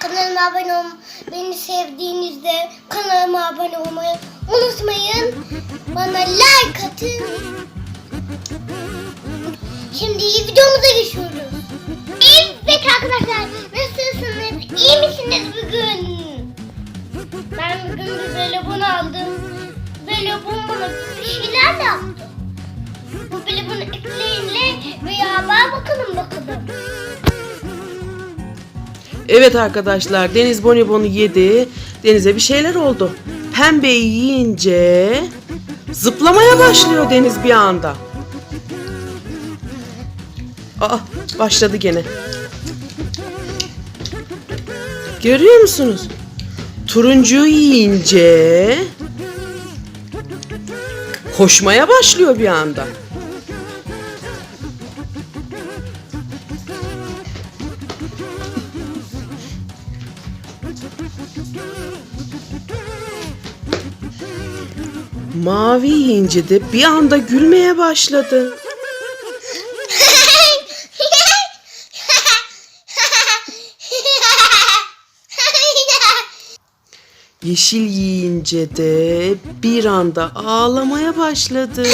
Kanalıma abone ol, beni sevdiğinizde kanalıma abone olmayı unutmayın. Bana like atın. Şimdi videomuza geçiyoruz. Evet arkadaşlar nasılsınız? İyi misiniz bugün? Ben bugün bir telefon aldım. Telefon bana bir şeyler yaptı. Bu telefonu ekleyinle beraber bakalım bakalım. Evet arkadaşlar Deniz bonibonu yedi. Denize bir şeyler oldu. Pembeyi yiyince zıplamaya başlıyor Deniz bir anda. Aa başladı gene. Görüyor musunuz? Turuncuyu yiyince koşmaya başlıyor bir anda. Mavi yiyince de bir anda gülmeye başladı. Yeşil yiyince de bir anda ağlamaya başladı.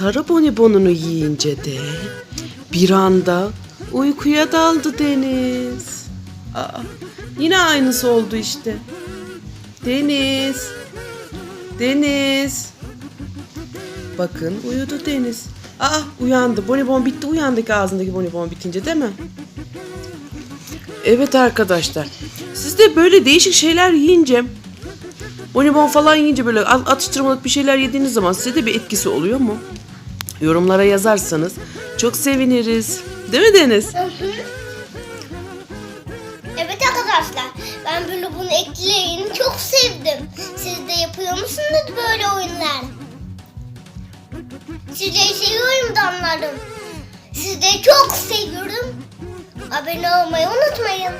Sarı bonibonunu yiyince de bir anda uykuya daldı Deniz. Aa, yine aynısı oldu işte. Deniz. Deniz. Bakın uyudu Deniz. Aa uyandı. Bonibon bitti. Uyandık ağzındaki bonibon bitince değil mi? Evet arkadaşlar. Siz de böyle değişik şeyler yiyince bonibon falan yiyince böyle atıştırmalık bir şeyler yediğiniz zaman size de bir etkisi oluyor mu? Yorumlara yazarsanız çok seviniriz. Değil mi Deniz? Evet arkadaşlar ben böyle bunu ekleyin çok sevdim. Siz de yapıyor musunuz böyle oyunlar? Sizleri seviyorum damlarım. Sizleri çok seviyorum. Abone olmayı unutmayın.